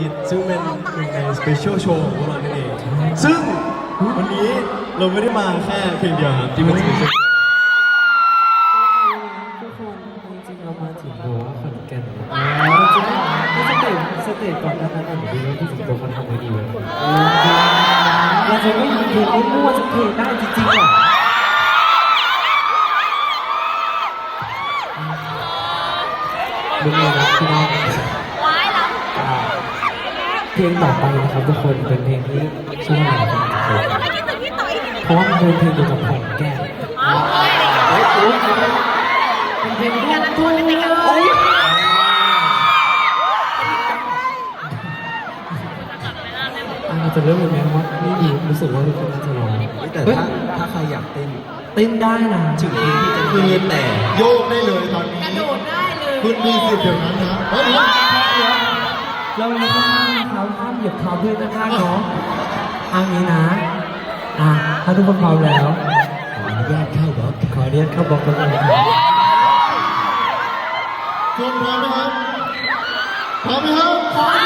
กิจซึ่งเป็นหนึ่งในสเปเชียลโชว์ของพวกเรานั่นเองซึ่งวันนี้เราไม่ได้มาแค่เพลงเดียวครับที่มันสเปเชีทุกคนจริงๆเรามาถึงโบว่าขอนแก่นแล้วจริงๆสเตจสเตจก่อนหน้านั้นอะหนูดูว่าพี่สิงโตเขาทำไว้ดีเลยเราจะไม่มีเพลงมั่วสักเพลงได้จริงๆอะมึงเลยนะพี่น้อง ลงต่อไปนะครับทุกคนเป็นเพลงที่เชื่อว่าหลายคนจะเคยฟังเพราะว่ามันเป็นเพลงเกี่ยวกับของแก้มเป็นเพลงลูกทุ่งโอ้ยอาจจะเริ่มเลยไหมว่านี่ดีรู้สึกว่าทุกคนน่าจะร้องแต่เฮ้ยถ้าถ้าใครอยากเต้นเต้นได้นะถึงเพลงที่จะคือแต่โยกได้เลยตอนนี้กระโดดได้เลยคุณมีสิทธิ์เดี๋ยวนั้นนะเฮ้ยเรามีข้างหน้า เขาห้ามเหยียบเขาเพื่อนข้างๆเนาะอันนี้นะอะถ้าทุกคนพร้อมแล้วขออนุญาตเข้าบล็อกขออนุญาตเข้าบล็อกกันเลยครับทุกคนพร้อมไหมครับพร้อมไหมครับ